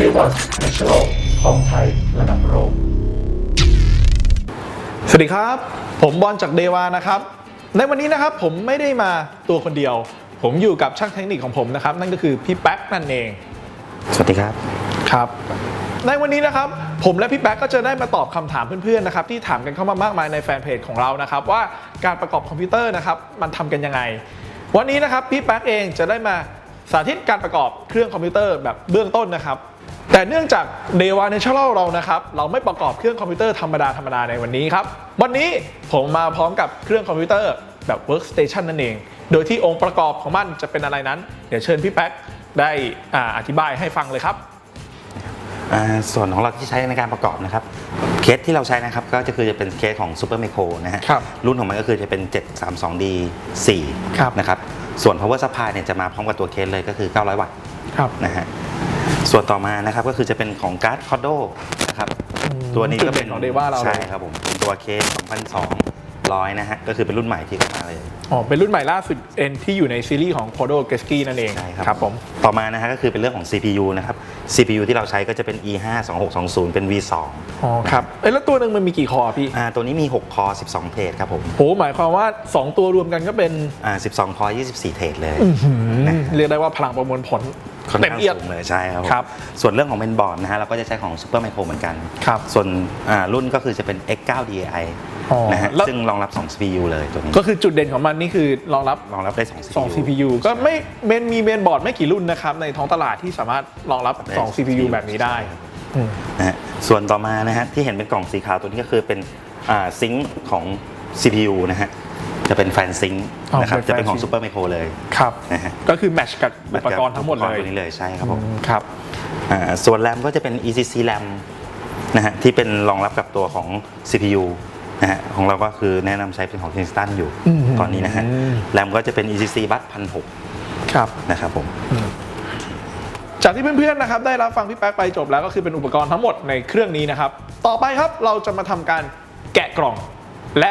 เรียกว่าแนชโลของไทยระดับโลกสวัสดีครับ ผมบอลจากเดวานะครับ ในวันนี้นะครับผมไม่ได้มาตัวคนเดียว ผมอยู่กับช่างเทคนิคของผมนะครับ นั่นก็คือพี่แป๊กนั่นเอง สวัสดีครับครับ ในวันนี้นะครับ ผมและพี่แป๊กก็จะได้มาตอบคำถามเพื่อนๆนะครับที่ถามกันเข้ามามากมายในแฟนเพจของเรานะครับ ว่าการประกอบคอมพิวเตอร์นะครับมันทำกันยังไง วันนี้นะครับพี่แป๊กเองจะได้มาสาธิตการประกอบเครื่องคอมพิวเตอร์แบบเบื้องต้นนะครับ แต่เนื่องจาก d e v a n a t u r a l เรานะครับ เราไม่ประกอบเครื่องคอมพิวเตอร์ธรรมดาธรรมดาในวันนี้ครับ วันนี้ผมมาพร้อมกับเครื่องคอมพิวเตอร์แบบ workstation นั่นเอง โดยที่องค์ประกอบของมันจะเป็นอะไรนั้น เดี๋ยวเชิญพี่แป๊กได้อ่าอธิบายให้ฟังเลยครับอ่าส่วนของเราที่ใช้ในการประกอบนะครับเคสที่เราใช้นะครับก็จะคือจะเป็นเคสของ Super Micro นะฮะครับรุ่นของมันก็คือจะเป็น 732D ครับ4นะครับส่วน Power Supply เนี่ยจะมาพร้อมกับตัวเคสเลยก็คือ 900 วัตต์ครับนะฮะ ส่วนต่อมานะครับก็คือจะเป็นของการ์ดคอ d o นะครับอืมตัวนี้จุก็ดเด่เป็นนของ Deva เราเลยใช่ครับผมเป็นตัวเคส2002นะฮะก็คือเป็นรุ่นใหม่ที่เข้ามาเลยอ๋อเป็นรุ่นใหม่ล่าสุดเอ็นที่อยู่ในซีรีส์ของ Kodo g e s k i นั่นเองใช่ครับครับผมต่อมานะฮะก็คือเป็นเรื่องของ CPU นะครับ CPU ที่เราใช้ก็จะเป็น E5 2620 เป็น V2 อ๋อครับเอ้ยแล้วตัวหนึ่งมันมีกี่คอร์พี่ อ่าตัวนี้มี 6 คอ 12 เทรดครับผมโหหมายความว่า 2 ตัวรวมกันก็เป็นอ่า12 คอ 24 เทรดเลยอืมเรียกได้ว่าพลังประมวลผลค่อนเต็มข้างเอียดสูงเลยใช่ครับผมครับส่วนเรื่องของเมนบอร์ดนะฮะเราก็จะใช้ของ Super Micro เหมือนกันครับส่วนอ่ารุ่นก็คือจะเป็น X9 DAI อ๋อนะฮะแล้ว ซึ่งรองรับ 2 CPU เลยตัวนี้ก็คือจุดเด่นของมันนี่คือรองรับ รองรับได้ 2 CPU 2 CPU ก็ไม่เมนมีเมนบอร์ดไม่กี่รุ่นนะครับ ในท้องตลาดที่สามารถรองรับ ได้2 CPU แบบนี้ได้อืม นะฮะส่วนต่อมานะฮะที่เห็นเป็นกล่องสีขาวตัวนี้ก็คือเป็นอ่าซิงค์ของ CPU นะฮะจะเป็นแฟนซิงค์อ๋อนะครับเป็นจะเป็นของ fan sync Super Micro เลย ครับ นะฮะ ก็คือแมทชกับอุปกรณ์ทั้งหมดเลยอุปกรณ์ตัวนี้เลยใช่ครับผมอืมครับ อ่าส่วนแรมก็จะเป็น ECC RAM นะฮะที่เป็นรองรับกับตัวของ CPU นะฮะของเราก็คือแนะนำใช้เป็นของ Kingston อยู่อืมตอนนี้นะฮะแรมก็จะเป็น ECC บัตพันหกครับ นะครับผม จากที่เพื่อนๆนะครับได้รับฟังพี่แป๊กไปจบแล้วก็คือเป็นอุปกรณ์ทั้งหมดในเครื่องนี้นะครับ ต่อไปครับเราจะมาทำการแกะกล่อง และ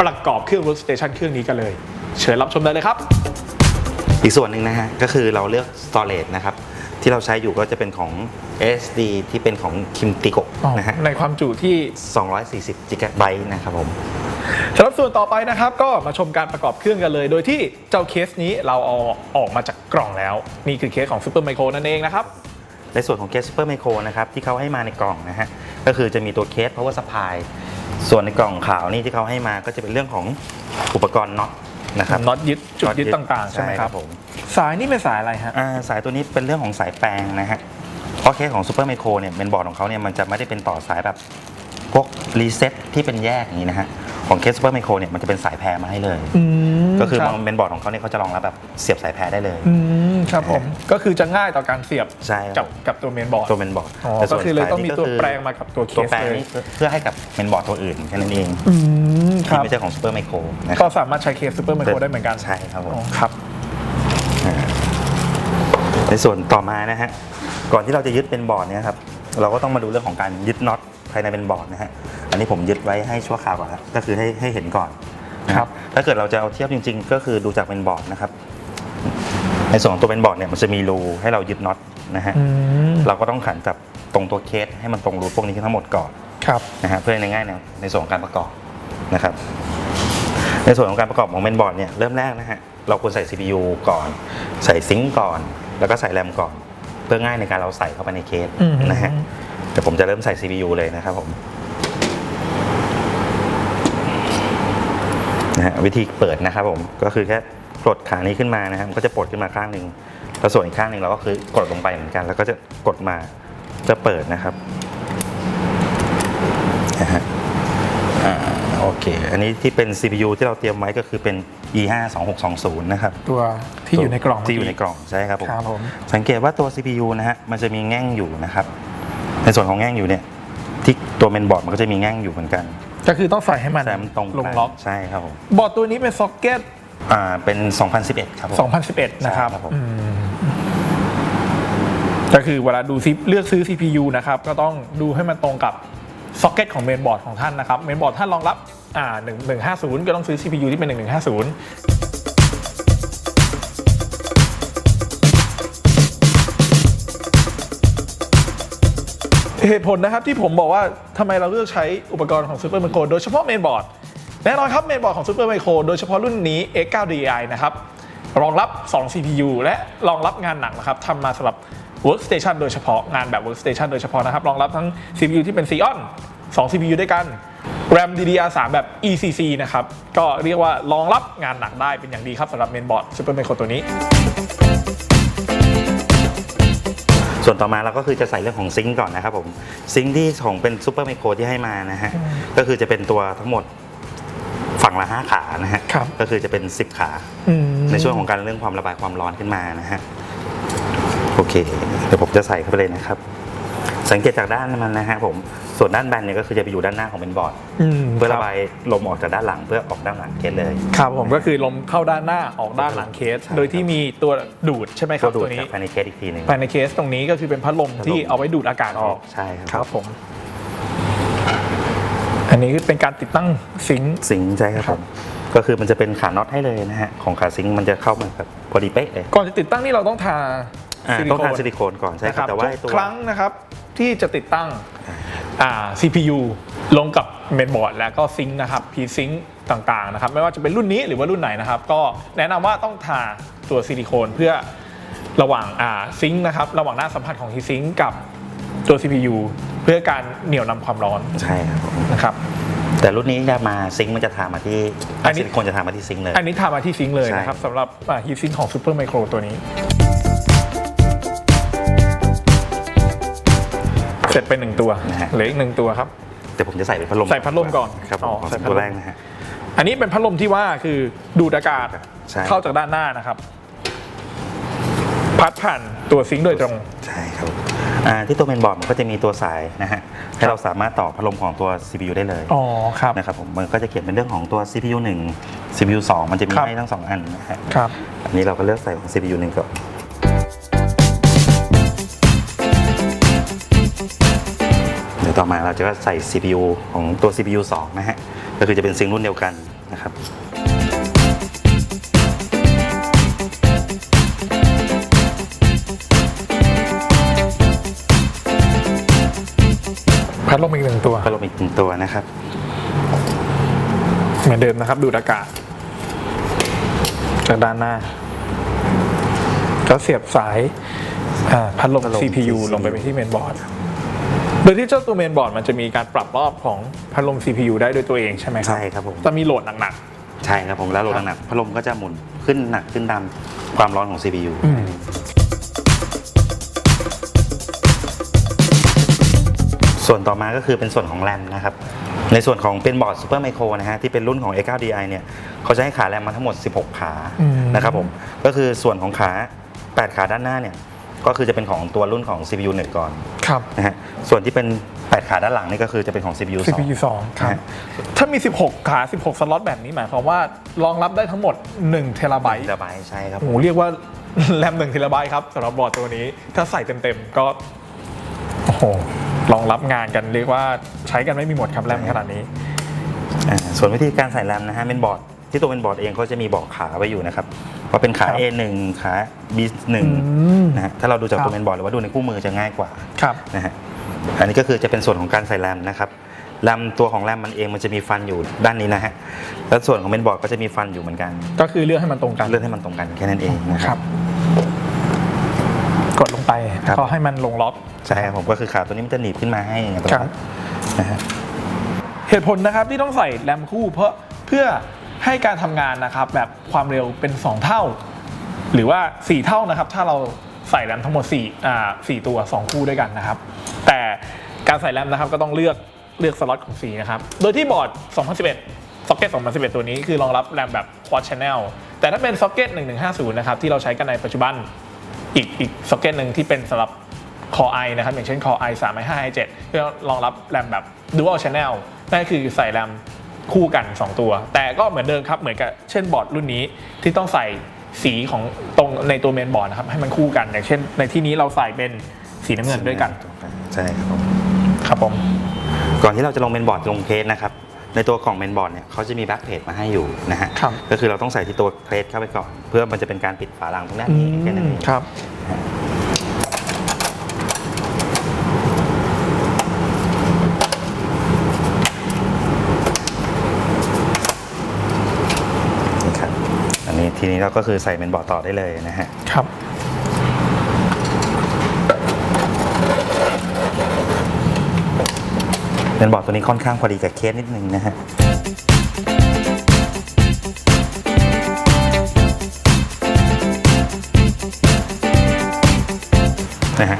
ประกอบเครื่อง workstation เครื่องนี้กันเลย เชิญรับชมได้เลยครับ อีกส่วนหนึ่งนะฮะก็คือเราเลือก storage นะครับ ที่เราใช้อยู่ก็จะเป็นของ SD ที่เป็นของ Kimtico นะฮะในความจุที่ 240 GB นะครับผมสำหรับส่วนต่อไปนะครับ ก็มาชมการประกอบเครื่องกันเลย โดยที่เจ้าเคสนี้เราเอาออกมาจากกล่องแล้ว นี่คือเคสของ Super Micro นั่นเองนะครับในส่วนของเคส Super Micro นะครับที่เขาให้มาในกล่องนะฮะก็คือจะมีตัวเคส power supply ส่วนในกล่องขาวนี่ที่เขาให้มาก็จะเป็นเรื่องของอุปกรณ์น็อตนะครับน็อตยึดจุดยึดต่างๆ ใช่ไหมครับผม สายนี่เป็นสายอะไรฮะ อ่าสายตัวนี้เป็นเรื่องของสายแปลงนะฮะ เพราะเคสของ Super Micro เนี่ยเป็นบอร์ดของเขาเนี่ยมันจะไม่ได้เป็นต่อสายแบบพวกรีเซ็ตที่เป็นแยกอย่างนี้นะฮะ ของเคส Super Micro เนี่ยมันจะเป็นสายแพรมาให้เลยมก็คือรับมันเป็นบอร์ดของเขาเนี่ยเขาจะรองรับแบบเสียบสายแพรได้เลย อืมครับผม ก็คือจะง่ายต่อการเสียบใช่คกัรับบกับตัวเมนบอร์ดตัวเมนบอร์ดอ๋อแต่ส่ก็วนคือเลยต้องมีสาตัวก็คืแปลงมากับตัวเคตัวสแปลงเลยนี่เพื่อให้กับเมนบอร์ดตัวอื่นแค่นั้นเองอืมคที่รับ ไม่ใช่ของ Super Micro นะคก็รับสามารถใช้เคสซูเปอร์ไมโครได้เหมือนกันใช่ครับผม อ๋อครับ ในส่วนต่อมานะฮะก่อนที่เราจะยึดเป็นบอร์ดเนี่ยครับเราก็ต้องมาดูเรื่องของการยึดน็อตภายในเป็นบอร์ดนะฮะอันนี้ผมยึดไว้ให้ชั่วคราวก่อนครับก็คือให้ให้เห็นก่อนนะครับถ้าเกิดเราจะเอาเทียบจริง ๆ ก็คือดูจากเป็นบอร์ดนะครับในส่วนของตัวเป็นบอร์ดเนี่ยมันจะมีรูให้เรายึดน็อตนะฮะอืมเราก็ต้องขันจับตรงตัวเคสให้มันตรงรูพวกนี้ทั้งหมดก่อนครับนะฮะเพื่อในง่ายในในส่วนของการประกอบนะครับ ในส่วนของการประกอบของเมนบอร์ดเนี่ยเริ่มแรกนะฮะเราควรใส่ CPU ก่อน ใส่ซิงก์ก่อน แล้วก็ใส่แรมก่อน เพื่อง่ายในการเราใส่เข้าไปในเคสอืม นะฮะเดี๋ยวผมจะเริ่มใส่ CPU เลยนะครับผมนะฮะวิธีเปิดนะครับผมก็คือแค่ปลดขานี้ขึ้นมานะครับมันก็จะปลดขึ้นมาข้างหนึ่งแล้วส่วนอีกข้างหนึ่งเราก็คือกดลงไปเหมือนกัน แล้วก็จะกดมาจะเปิดนะครับนะฮะอ่าโอ เค อันนี้ที่เป็น CPU ที่เราเตรียมไว้ก็คือเป็น E5 2620 นะครับ ตัวที่อยู่ในกล่องที่อยู่ในกล่องใช่ครับผมครับผม สังเกตว่าตัว CPU นะฮะมันจะมีแง่งอยู่นะครับ ในส่วนของแง่งอยู่เนี่ยที่ตัวเมนบอร์ดมันก็จะมีแง่งอยู่เหมือนกันก็คือต้องใส่ให้มันแซมตรงลงล็อก ใช่ครับผมบอร์ดตัวนี้เป็นซ็อกเก็ต อ่าเป็น 2011 ครับผม 2011 นะครับใช่ครับผม อืมก็คือเวลาดูซิเลือกซื้อ CPU นะครับ ก็ต้องดูให้มันตรงกับซ็อกเก็ตของเมนบอร์ดของท่านนะครับ เมนบอร์ดท่านรองรับ อ่า1150ก็ต้องซื้อ CPU ที่เป็น1150เหตุผลนะครับที่ผมบอกว่าทำไมเราเลือกใช้อุปกรณ์ของ Super Micro โดยเฉพาะเมนบอร์ดแน่นอนครับเมนบอร์ดของ Super Micro โดยเฉพาะรุ่นนี้ X9DI นะครับ รองรับ 2 CPU และรองรับงานหนักนะครับทำมาสำหรับ Workstation โดยเฉพาะงานแบบ Workstation โดยเฉพาะนะครับ รองรับทั้ง CPU ที่เป็น Xeon 2 CPU ด้วยกัน RAM DDR3 แบบ ECC นะครับ ก็เรียกว่ารองรับงานหนักได้เป็นอย่างดีครับสำหรับเมนบอร์ด Super Micro ตัวนี้ ส่วนต่อมาเราก็คือจะใส่เรื่องของซิงค์ก่อนนะครับผม ซิงค์ที่ของเป็นซูเปอร์ไมโครที่ให้มานะฮะ ก็คือจะเป็นตัวทั้งหมดฝั่งละ 5 ขานะฮะ ครับก็คือจะเป็น 10 ขาอืมในช่วงของการเรื่องความระบายความร้อนขึ้นมานะฮะ โอเค เดี๋ยวผมจะใส่เข้าไปเลยนะครับ สังเกตจากด้านมันนะฮะผม ส่วนด้านแบนเนี่ยก็คือจะไปอยู่ด้านหน้าของเป็นบอร์ดอืมเพื่อคระบบายลมออกจากด้านหลังเพื่อออกด้านหลังเคสเลย ครับผมก็คือลมเข้าด้านหน้าออกด้านหลังเคสใช่โดยที่มีตัวดูดใช่ไหมครับดูตัดวนี้จากภายในเคสอีกทีหนึ่งภายในเคสตรงนี้ก็คือเป็นพัดลมพัดลมที่เอาไว้ดูดอากาศออกใช่ครับครับผม อันนี้เป็นการติดตั้งซิงค์ซิงค์ใช่ครับครัผบมก็คือมันจะเป็นขาน็อตให้เลยนะฮะของขาซิงค์มันจะเข้ามาแบบพอดีเป๊ะเลยก่อนจะติดตั้งนี่เราต้องทาอ่าซิลิต้องโคนทาซิลิโคนก่อนใช่นะคครัรับบแต่ว่าไอ้ทุตักวครั้งนะครับ ที่จะติดตั้งอ่า CPU ลงกับเมนบอร์ดแล้วก็ซิงค์นะครับ P ซิงค์ต่างๆนะครับ ไม่ว่าจะเป็นรุ่นนี้หรือว่ารุ่นไหนนะครับ ก็แนะนำว่าต้องทาตัวซิลิโคนเพื่อระหว่างอ่าซิงค์นะครับ ระหว่างหน้าสัมผัสของฮีซิงค์กับตัว CPU เพื่อการเหนี่ยวนำความร้อนใช่ครับผมนะครับแต่รุ่นนี้จะมาซิงค์มันจะทามาที่อันนี้ซิลิโคนจะทามาที่ซิงค์เลย อันนี้ทำมาที่ซิงค์เลยนะครับใช่สำหรับฮีซิงค์ของ Super Micro ตัวนี้ เสร็จไปหนึ่งตัวเหลืออีกหนึ่งตัวครับ แต่ผมจะใส่เป็นพัดลมใส่พัดลมก่อนครับผมอ๋อของใส่พัดลม ตัวแรกนะฮะ อันนี้เป็นพัดลมที่ว่าคือดูดอากาศใช่ เข้าจากด้านหน้านะครับ พัดผ่านตัวซิงค์โดยตรง ใช่ครับอ่าที่ตัวเมนบอร์ดมันก็จะมีตัวสายนะฮะให้เราสามารถต่อพัดลมของตัว CPU ได้เลยอ๋อครับ นะครับผมมันก็จะเขียนเป็นเรื่องของตัว CPU 1 CPU 2 มันจะมีครับ ให้ทั้งสองอันนะฮะครับ อันนี้เราก็เลือกใส่ของ CPU 1ก่อน ต่อมาเราจะใส่ CPU ของตัว CPU 2 นะฮะ ก็คือจะเป็นซิงค์รุ่นเดียวกันนะครับพัดลมอีกหนึ่งตัว พัดลมอีกหนึ่งตัวนะครับ เหมือนเดิมนะครับ ดูดอากาศ จากด้านหน้า แล้วเสียบสายอ่าพัดลมพัดลม CPU ลงไปที่เมนบอร์ด โดยที่เจ้าตัวเมนบอร์ดมันจะมีการปรับรอบของพัดลม CPU ได้ด้วยตัวเองใช่ไหมครับใช่ครับผมจะมีโหลดหนักใช่ครับผมแล้วโหลดหนักๆพัดลมก็จะหมุนขึ้นหนักขึ้นตามความร้อนของ CPU ๆอืมส่วนต่อมาก็คือเป็นส่วนของแรมนะครับในส่วนของเป็นบอร์ด Super Micro นะฮะที่เป็นรุ่นของ A9DI เนี่ยเขาจะให้ขาแรมมาทั้งหมด 16 ขานะครับผมก็คือส่วนของขา 8 ขาด้านหน้าเนี่ย ก็คือจะเป็นของตัวรุ่นของ CPU 1 ก่อนครับนะฮะส่วนที่เป็น 8 ขาด้านหลังนี่ก็คือจะเป็นของ CPU 2 CPU 2ครับนะฮะถ้ามี 16 ขา 16 สล็อตแบบนี้หมายความว่ารองรับได้ทั้งหมด1เทราไบต์ระบายใช่ครับโอ้โหเรียกว่าแรม1เทราไบต์ครับสำหรับบอร์ดตัวนี้ ถ้าใส่เต็มๆก็โอ้โหรองรับงานกันเรียกว่าใช้กันไม่มีหมดครับแรมขนาดนี้อ่าส่วนวิธีการใส่แรมนะฮะเป็นบอร์ด ที่ตัวเป็นบอร์ดเองเขาจะมีบอกขาไว้อยู่นะครับว่าเป็นขาครับ A1 ขา B1 มนะฮะถ้าเราดูจากครับตัวเป็นบอร์ดหรือว่าดูในคู่มือจะง่ายกว่าครับนะฮะอันนี้ก็คือจะเป็นส่วนของการใส่แรมนะครับแรมตัวของแรมมันเองมันจะมีฟันอยู่ด้านนี้นะฮะแล้วส่วนของเมนบอร์ดก็จะมีฟันอยู่เหมือนกัน ก็คือเลือกให้มันตรงกันเลื่อนให้มันตรงกันแค่นั้นเองนะคครัรับบกดลงไปครับก็ให้มันลงล็อกใช่ครับผมก็คือขาตัวนี้มันจะหนีบขึ้นมาให้อย่างเงี้ยครับนะฮะเหตุผลนะครับที่ต้องใส่แรมคู่เพราะเพื่อ ให้การทำงานนะครับแบบความเร็วเป็น 2 เท่า หรือว่า 4 เท่านะครับ ถ้าเราใส่แรมทั้งหมด4อ่า4ตัว 2 คู่ด้วยกันนะครับ แต่การใส่แรมนะครับก็ต้องเลือกเลือกสล็อตของสีนะครับ โดยที่บอร์ด 2011ซ็อกเก็ต2011 ตัวนี้คือรองรับแรมแบบ Quad Channel แต่ถ้าเป็นซ็อกเก็ต1150 นะครับ ที่เราใช้กันในปัจจุบัน อีกอีกซ็อกเก็ตหนึ่งที่เป็นสำหรับ Core i นะครับ อย่างเช่น Core i 3 i 5 i 7เพื่อรองรับแรมแบบ Dual Channel นั่นคือใส่แรม คู่กัน 2 ตัว แต่ก็เหมือนเดิมครับเหมือนกับเช่นบอร์ดรุ่นนี้ที่ต้องใส่สีของตรงในตัวเมนบอร์ดนะครับให้มันคู่กันอย่างเช่น ในที่นี้เราใส่เป็นสีน้ำเงินด้วยกันใช่ครับผมครับผมก่อนที่เราจะลงเมนบอร์ดลงเคสนะครับในตัวกล่องเมนบอร์ดเนี่ยเขาจะมีแบ็กเพจมาให้อยู่นะฮะครับก็คือเราต้องใส่ที่ตัวเคสเข้าไปก่อน เพื่อมันจะเป็นการปิดฝาลังตรงด้านนี้แค่นั้นเองครับ ทีนี้เราก็คือใส่เป็นบอร์ดต่อได้เลยนะฮะครับเป็นบอร์ดตัวนี้ค่อนข้างพอดีกับเคสนิดนึงนะฮะนะฮะ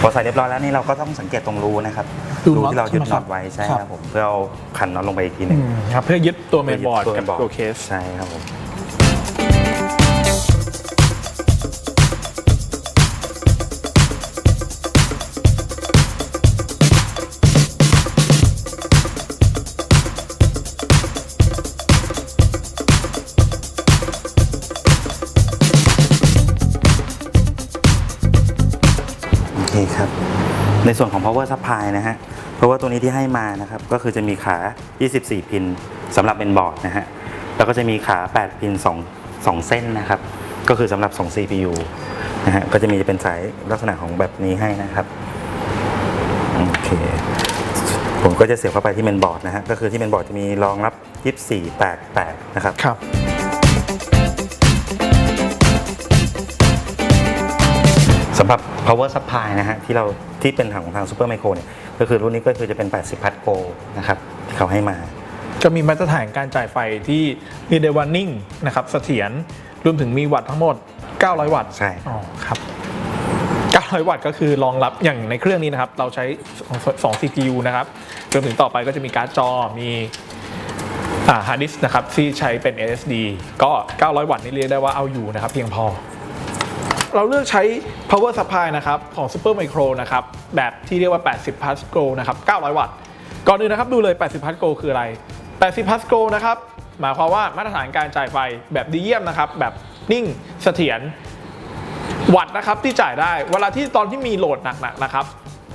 พอใส่เรียบร้อยแล้วนี่เราก็ต้องสังเกตตรงรูนะครับดูรูน็อตที่เรายึดใช่ไหมน็อตไว้ใช่ครับครับผมเพื่อเอาขันน็อตลงไปอีกทีหอืนึงมครับเพื่อยึดตัวเมนบอร์ดพื่กับยึดตัวเคสใช่ครับผม คครับ ในส่วนของ power supply นะฮะเพราะว่าตัวนี้ที่ให้มานะครับ ก็คือจะมีขา 24 พินสำหรับเป็นบอร์ดนะฮะ แล้วก็จะมีขา 8 พิน 2 2 เส้นนะครับ ก็คือสำหรับ 2 CPU นะฮะ ก็จะมีเป็นสายลักษณะของแบบนี้ให้นะครับ โอเค ผมก็จะเสียบเข้าไปที่เมนบอร์ดนะฮะ ก็คือที่เมนบอร์ดจะมีรองรับ 24 8 8 นะครับ ครับ สำหรับ power supply นะฮะที่เราที่เป็นของทาง super micro เนี่ยก็คือรุ่นนี้ก็คือจะเป็น 80 พัทโกนะครับที่เขาให้มาก็มีมาตรฐานการจ่ายไฟที่เรียกได้ว่านิ่งนะครับเสถียรรวมถึงมีวัตต์ทั้งหมด 900 วัตต์ใช่ อ๋อครับ 900 วัตต์ก็คือรองรับอย่างในเครื่องนี้นะครับ เราใช้ 2 CPU นะครับรวมถึงต่อไปก็จะมีการ์ดจอมีฮาร์ดดิสนะครับที่ใช้เป็น SSD ก็ 900 วัตต์นี่เรียกได้ว่าเอาอยู่นะครับ เพียงพอ เราเลือกใช้ power supply นะครับของ super micro นะครับแบบที่เรียกว่า 80 pascal นะครับ 900 วัตต์ ก่อนอื่นนะครับดูเลย 80 pascal คืออะไร 80 pascal นะครับหมายความว่ามาตรฐานการจ่ายไฟแบบดีเยี่ยมนะครับแบบนิ่งเสถียรวัตต์นะครับที่จ่ายได้เวลาที่ตอนที่มีโหลดหนักๆนะครับ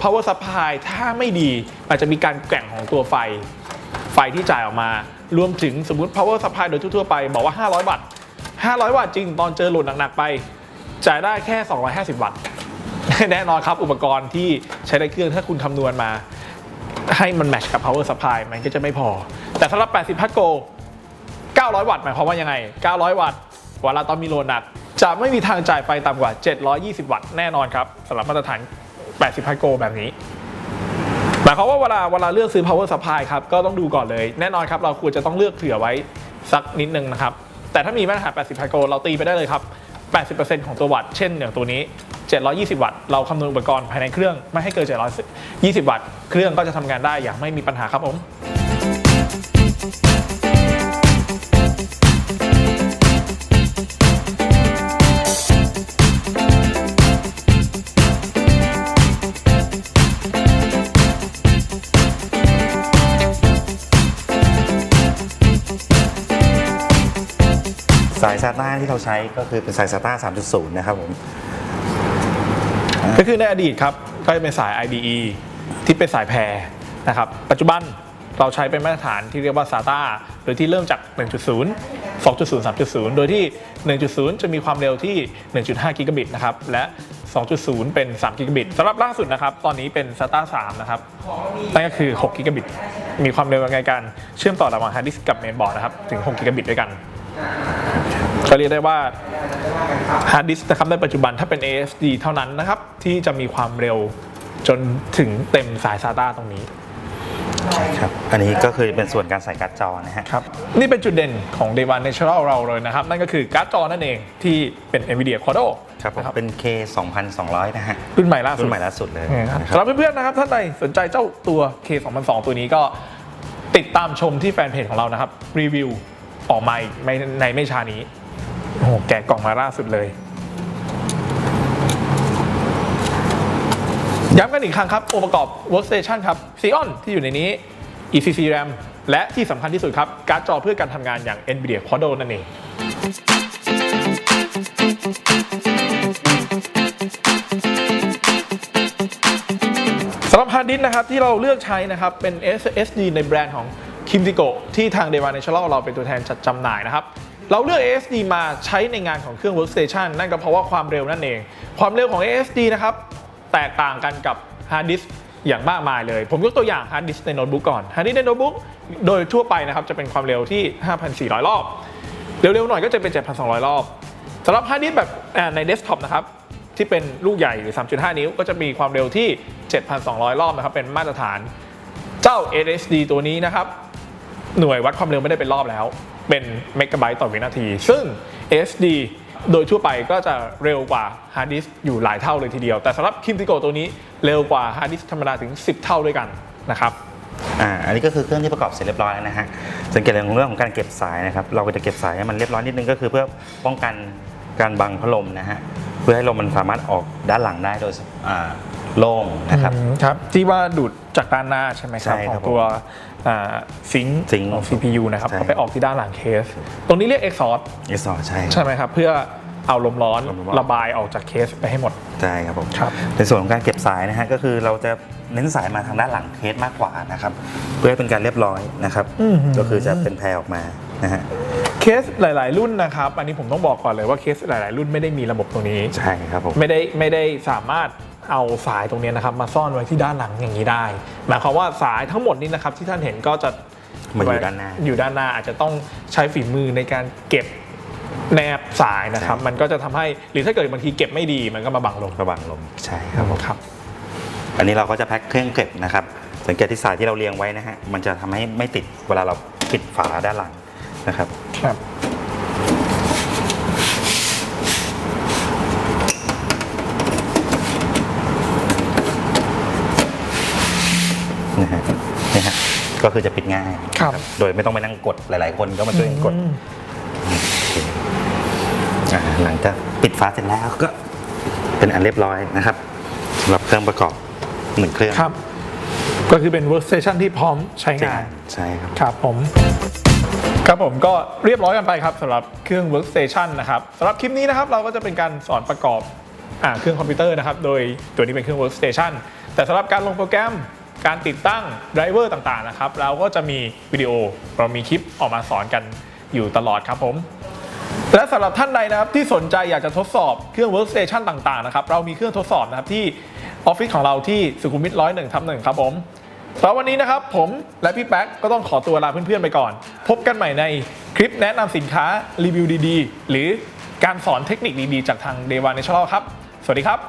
power supply ถ้าไม่ดีอาจจะมีการแกว่งของตัวไฟ ไฟที่จ่ายออกมา รวมถึงสมมติ power supply โดยทั่วๆไป บอกว่า 500 วัตต์500 วัตต์จริงตอนเจอโหลดหนักๆไป จ่ายได้แค่ 250 วัตต์ แน่นอนครับอุปกรณ์ที่ใช้ในเครื่องถ้าคุณคำนวณมา ให้มันแมชกับ power supply มันก็จะไม่พอ แต่สำหรับ 80 พัทโก 900 วัตต์หมายความว่ายังไง 900 วัตต์เวลาตอนมีโลนักจะไม่มีทางจ่ายไฟต่ำกว่า 720 วัตต์แน่นอนครับสำหรับมาตรฐาน 80 พัทโกแบบนี้หมายความว่าเวลาเวลาเลือกซื้อ power supply ครับก็ต้องดูก่อนเลย แน่นอนครับเราควรจะต้องเลือกเผื่อไว้สักนิดนึงนะครับ แต่ถ้ามีมาตรฐาน 80 พัทโกเราตีไปได้เลยครับ 80%ของตัววัตต์เช่นอย่างตัวนี้ 720 วัตต์ เราคำนวณอุปกรณ์ภายในเครื่องไม่ให้เกิน 720 วัตต์ เครื่องก็จะทำงานได้อย่างไม่มีปัญหาครับผม สาย SATA ที่เราใช้ก็คือเป็นสาย SATA 3.0 นะครับผมก็คือในอดีตครับ ก็จะเป็นสาย IDE ที่เป็นสายแพรนะครับ ปัจจุบันเราใช้เป็นมาตรฐานที่เรียกว่า SATA โดยที่เริ่มจาก 1.0 2.0 3.0 โดยที่ 1.0 จะมีความเร็วที่ 1.5 กิกะบิตนะครับ และ 2.0 เป็น 3 กิกะบิตสำหรับล่าสุดนะครับ ตอนนี้เป็น SATA 3 นะครับ นั่นก็คือ 6 กิกะบิต มีความเร็วในการเชื่อมต่อระหว่างฮาร์ดดิสก์กับเมนบอร์ดนะครับ ถึง 6 กิกะบิตด้วยกัน ก็เรียกได้ว่าฮาร์ดดิสก์นะครับในปัจจุบันถ้าเป็น ASD เท่านั้นนะครับ ที่จะมีความเร็วจนถึงเต็มสาย SATA ตรงนี้ครับอันนี้ก็คือเป็นส่วนการใส่การ์ดจอนะฮะครับนี่เป็นจุดเด่นของ d e v a n Natural เราเลยนะครับ นั่นก็คือการ์ดจอนั่นเองที่เป็น NVIDIA Quadro ครับผมนะเป็น K 2,200นะฮะรุ่นใหม่ล่าสุรุ่ดนใหม่ล่าสุดเลยนะครับนะคสำหรัรับบเพื่อนๆนะครับท่านใดสนใจเจ้าตัว K 2002ตัวนี้ก็ติดตามชมที่แฟนเพจของเรานะครับรีวิวออกมาอีกไม่ในไม่ช้านี้ โอ้โหแกะกล่องมาล่าสุดเลย ย้ำกันอีกครั้งครับองค์ประกอบ Workstation ครับ Xeon ที่อยู่ในนี้ ECC RAM และที่สำคัญที่สุดครับ การ์ดจอเพื่อการทำงานอย่าง NVIDIA Quadro นั่นเองสำหรับฮาร์ดดิสก์นะครับที่เราเลือกใช้นะครับเป็น SSD ในแบรนด์ของ Kimzico ที่ทาง d e v a Natural เราเป็นตัวแทนจัดจำหน่ายนะครับ เราเลือก SSD มาใช้ในงานของเครื่อง Workstation นั่นก็เพราะว่าความเร็วนั่นเอง ความเร็วของ SSD นะครับ แตกต่างกันกับฮาร์ดดิสก์อย่างมากมายเลย ผมยกตัวอย่างฮาร์ดดิสก์ในโน้ตบุ๊กก่อนฮาร์ดดิสก์ในโน้ตบุ๊กโดยทั่วไปนะครับ จะเป็นความเร็วที่ 5,400 รอบ เร็วๆหน่อยก็จะเป็น 7,200 รอบสำหรับฮาร์ดดิสก์แบบในเดสก์ท็อปนะครับที่เป็นลูกใหญ่หรือ 3.5 นิ้ว ก็จะมีความเร็วที่ 7,200 รอบนะครับ เป็นมาตรฐาน เจ้า SSD ตัวนี้นะครับ หน่วยวัดความเร็วไม่ได้เป็นรอบแล้ว เป็นเมกะไบต์ต่อวินาที ซึ่ง SD โดยทั่วไปก็จะเร็วกว่าฮาร์ดดิสก์อยู่หลายเท่าเลยทีเดียว แต่สำหรับคิมติโกตัวนี้เร็วกว่าฮาร์ดดิสก์ธรรมดาถึง 10 เท่าด้วยกันนะครับอ่าอันนี้ก็คือเครื่องที่ประกอบเสร็จเรียบร้อยแล้วนะฮะสังเกตเรื่องของเรื่องของการเก็บสายนะครับเราก็จะเก็บสายให้มันเรียบร้อยนิดนึงก็คือเพื่อป้องกันการบังพัดลมนะฮะเพื่อให้ลมมันสามารถออกด้านหลังได้โดยอ่า โล่งนะครับอืมครับที่ว่าดูดจากด้านหน้าใช่ไหมครับใช่ขคอรับงตัวซิงซิงค์ของ CPU นะครับใช่ก็ไปออกที่ด้านหลังเคส ตรงนี้เรียก exhaust เอสใช่ใช่ไหมครับเพื่อเอาลมร้อนลมร้อนระบายออกจากเคสไปให้หมด ใช่ครับผมครับในส่วนของการเก็บสายนะฮะก็คือเราจะเน้นสายมาทางด้านหลังเคสมากกว่านะครับเพื่อให้เป็นการเรียบร้อยนะครับอืมก็คือจะเป็นแพรออกมานะฮะเคสหลาย ๆ รุ่นนะครับ อันนี้ผมต้องบอกก่อนเลยว่าเคสหลาย ๆ รุ่นไม่ได้มีระบบตรงนี้ใช่ครับผมไม่ได้ไม่ได้สามารถ เอาสายตรงนี้นะครับมาซ่อนไว้ที่ด้านหลังอย่างนี้ได้ หมายความว่าสายทั้งหมดนี้นะครับที่ท่านเห็นก็จะมาอยู่ด้านหน้าอยู่ด้านหน้าอาจจะต้องใช้ฝีมือในการเก็บแนบสายนะครับใช่มันก็จะทำให้หรือถ้าเกิดบางทีเก็บไม่ดีมันก็มาบังลมระวังลมใช่ครับผมครับ อันนี้เราก็จะแพ็คเครื่องเก็บนะครับสังเกตที่สายที่เราเรียงไว้นะฮะมันจะทำให้ไม่ติดเวลาเราปิดฝาด้านหลังนะครับครับ นะฮะนี่ฮะ ก็คือจะปิดง่ายครับ โดยไม่ต้องไปนั่งกดหลาย ๆ คนก็มาช่วยกันกดอืมอ่าหลังจากปิดฝาเสร็จแล้วก็เป็นอันเรียบร้อยนะครับสำหรับเครื่องประกอบหนึ่งเครื่องครับ ก็คือเป็น workstation ที่พร้อมใช้ใช่งาน ใช่ครับ ครับผม ครับผมก็เรียบร้อยกันไปครับสำหรับเครื่อง workstation นะครับสำหรับคลิปนี้นะครับเราก็จะเป็นการสอนประกอบอาเครื่องคอมพิวเตอร์นะครับ โดยตัวนี้เป็นเครื่อง workstation แต่สำหรับการลงโปรแกรม การติดตั้งไดรเวอร์ต่างๆนะครับเราก็จะมีวิดีโอเรามีคลิปออกมาสอนกันอยู่ตลอดครับผมและสำหรับท่านใดนะครับที่สนใจอยากจะทดสอบเครื่อง workstation ต่างๆนะครับเรามีเครื่องทดสอบนะครับที่ออฟฟิศของเราที่สุขุมวิทร้อยหนึ่งทับหนึ่งครับผมสำหรับวันนี้นะครับผมและพี่แป๊กก็ต้องขอตัวลาเพื่อนๆไปก่อน พบกันใหม่ในคลิปแนะนำสินค้ารีวิวดีๆ หรือการสอนเทคนิคดีๆ จากทาง d ดว n น t ช r a l ครับ สวัสดีครับ